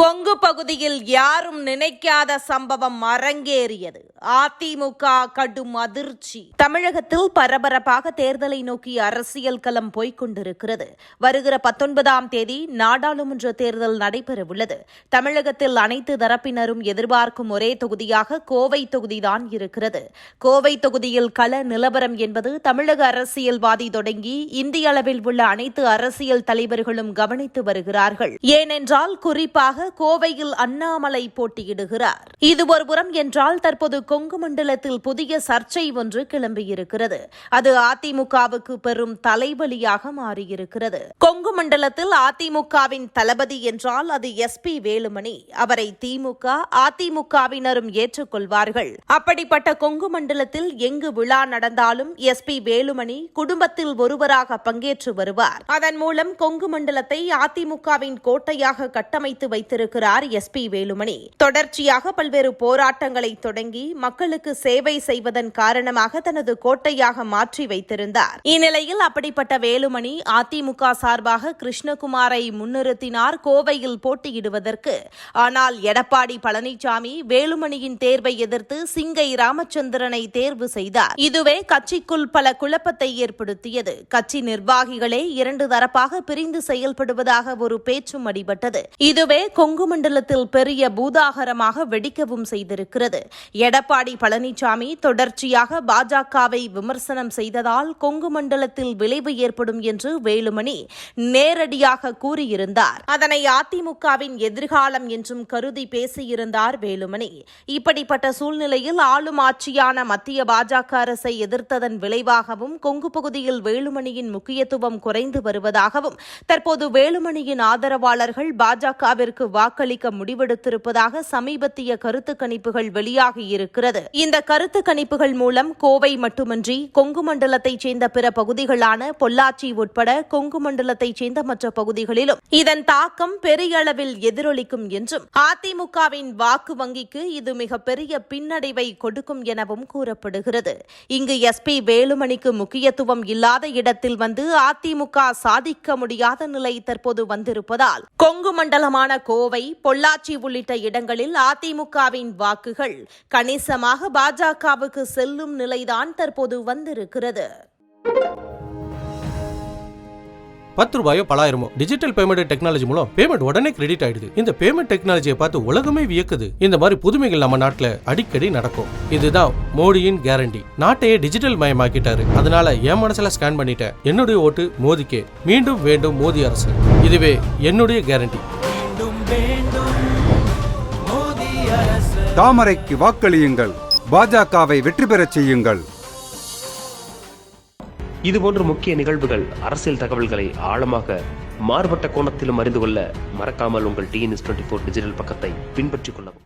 கொங்கு பகுதியில் யாரும் நினைக்காத சம்பவம் அரங்கேறியது. அதிமுக கடும் அதிர்ச்சி. தமிழகத்தில் பரபரப்பாக தேர்தலை நோக்கி அரசியல் களம் போய்கொண்டிருக்கிறது வருகிற பத்தொன்பதாம் தேதி நாடாளுமன்ற தேர்தல் நடைபெறவுள்ளது. தமிழகத்தில் அனைத்து தரப்பினரும் எதிர்பார்க்கும் ஒரே தொகுதியாக கோவை தொகுதிதான் இருக்கிறது. கோவை தொகுதியில் கள நிலவரம் என்பது தமிழக அரசியல்வாதி தொடங்கி இந்திய அளவில் உள்ள அனைத்து அரசியல் தலைவர்களும் கவனித்து வருகிறார்கள். ஏனென்றால் குறிப்பாக கோவையில் அண்ணாமலை போட்டியிடுகிறார். இது ஒருபுறம் என்றால் தற்போது கொங்கு மண்டலத்தில் புதிய சர்ச்சை ஒன்று கிளம்பியிருக்கிறது. அது அதிமுகவுக்கு பெரும் தலைவலியாக மாறியிருக்கிறது. கொங்கு மண்டலத்தில் அதிமுகவின் தளபதி என்றால் அது எஸ் பி வேலுமணி. அவரை திமுக அதிமுகவினரும் ஏற்றுக்கொள்வார்கள். அப்படிப்பட்ட கொங்கு மண்டலத்தில் எங்கு விழா நடந்தாலும் எஸ் பி வேலுமணி குடும்பத்தில் ஒருவராக பங்கேற்று வருவார். அதன் மூலம் கொங்கு மண்டலத்தை அதிமுகவின் கோட்டையாக கட்டமைத்து வைத்திருக்கிறார் எஸ் பி வேலுமணி. தொடர்ச்சியாக பல்வேறு போராட்டங்களை தொடங்கி மக்களுக்கு சேவை செய்வதன் காரணமாக தனது கோட்டையாக மாற்றி வைத்திருந்தார். இந்நிலையில் அப்படிப்பட்ட வேலுமணி அதிமுக சார்பாக கிருஷ்ணகுமாரை முன்னிறுத்தினார் கோவையில் போட்டியிடுவதற்கு. ஆனால் எடப்பாடி பழனிசாமி வேலுமணியின் தேர்வை எதிர்த்து சிங்கை ராமச்சந்திரனை தேர்வு செய்தார். இதுவே கட்சிக்குள் பல குழப்பத்தை ஏற்படுத்தியது. கட்சி நிர்வாகிகளே இரண்டு தரப்பாக பிரிந்து செயல்படுவதாக ஒரு பேச்சும் அடிபட்டது. இதுவே கொங்கு மண்டலத்தில் பெரிய பூதாகரமாக வெடிக்கவும் செய்திருக்கிறது. எடப்பாடி பழனிசாமி தொடர்ச்சியாக பாஜகவை விமர்சனம் செய்ததால் கொங்கு மண்டலத்தில் விளைவு ஏற்படும் என்று வேலுமணி நேரடியாக கூறியிருந்தார். அதனை அதிமுகவின் எதிர்காலம் என்றும் கருதி பேசியிருந்தார் வேலுமணி. இப்படிப்பட்ட சூழ்நிலையில் ஆளும் ஆட்சியான மத்திய பாஜக அரசை எதிர்த்ததன் விளைவாகவும் கொங்கு பகுதியில் வேலுமணியின் முக்கியத்துவம் குறைந்து வருவதாகவும் தற்போது வேலுமணியின் ஆதரவாளர்கள் பாஜகவிற்கு வாக்களிக்க முடிவெடுத்திருப்பதாக சமீபத்திய கருத்து கணிப்புகள் வெளியாகியிருக்கிறது இந்த கருத்து கணிப்புகள் மூலம் கோவை மட்டுமின்றி கொங்கு மண்டலத்தைச் சேர்ந்த பிற பகுதிகளான பொள்ளாச்சி உட்பட கொங்கு மண்டலத்தைச் சேர்ந்த மற்ற பகுதிகளிலும் இதன் தாக்கம் பெரிய அளவில் எதிரொலிக்கும் என்றும் அதிமுகவின் வாக்கு வங்கிக்கு இது மிகப்பெரிய பின்னடைவை கொடுக்கும் எனவும் கூறப்படுகிறது. இங்கு எஸ்பி வேலுமணிக்கு முக்கியத்துவம் இல்லாத இடத்தில் வந்து அதிமுக சாதிக்க முடியாத நிலை தற்போது வந்திருப்பதால் கொங்கு மண்டலமான கோ கோவை பொள்ளாச்சி உள்ளிட்ட இடங்களில் அதிமுகவின் வாக்குகள் கணிசமாக பாஜகவுக்கு செல்லும் நிலைதான் தற்போது வந்திருக்கிறது. பத்து ரூபாயோ பலாயிரமோ டிஜிட்டல் பேமெண்ட் டெக்னாலஜி மூலம் பேமெண்ட் உடனே கிரெடிட் ஆயிடுது. இந்த பேமெண்ட் டெக்னாலஜியை பார்த்து உலகமே வியக்குது. இந்த மாதிரி புதுமைகள் நம்ம நாட்டுல அடிக்கடி நடக்கும். இதுதான் மோடியின் கேரண்டி நாட்டையே டிஜிட்டல் மயமாக்கிட்டாரு. அதனால என் மனசுல ஸ்கேன் பண்ணிட்டேன். என்னுடைய ஓட்டு மோதிக்கே. மீண்டும் வேண்டும் மோடி அரசு. இதுவே என்னுடைய கேரண்டி தாமரைக்கு வாக்களியுங்கள். பாஜகவை வெற்றி பெறச் செய்யுங்கள். இதுபோன்ற முக்கிய நிகழ்வுகள் அரசியல் தகவல்களை ஆழமாக மாறுபட்ட கோணத்திலும் அறிந்து கொள்ள மறக்காமல் உங்கள் டிஎன்எஸ் டுவெண்ட்டி ஃபோர் டிஜிட்டல் பக்கத்தை பின்பற்றிக் கொள்ளவும்.